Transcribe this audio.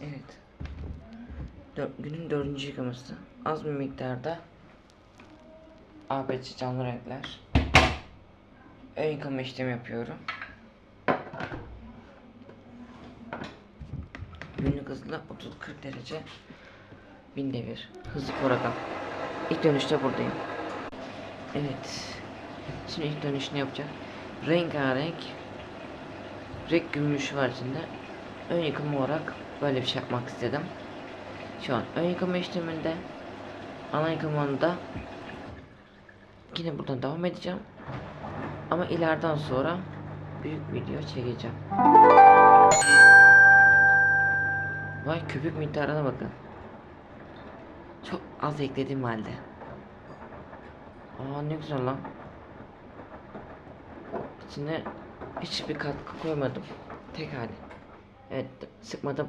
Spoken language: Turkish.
Evet. Dör- günün dördüncü yıkaması. Az bir miktarda ABC canlı renkler. Ön yıkama işlemi yapıyorum. Günlük hızla 30-40 derece bin devir. Hızlı program. İlk dönüşte buradayım. Evet. Şimdi ilk dönüş ne yapacak? Rengarenk renk gümüşü var içinde. Ön yıkama olarak böyle bir şey yapmak istedim. Şu an ön yıkama işleminde ana yıkamanda yine buradan devam edeceğim. Ama ileriden sonra büyük video çekeceğim. Vay köpük miktarına bakın. Çok az eklediğim halde. Aa ne güzel lan. İçine hiçbir katkı koymadım. Tek hali. Evet sıkmada.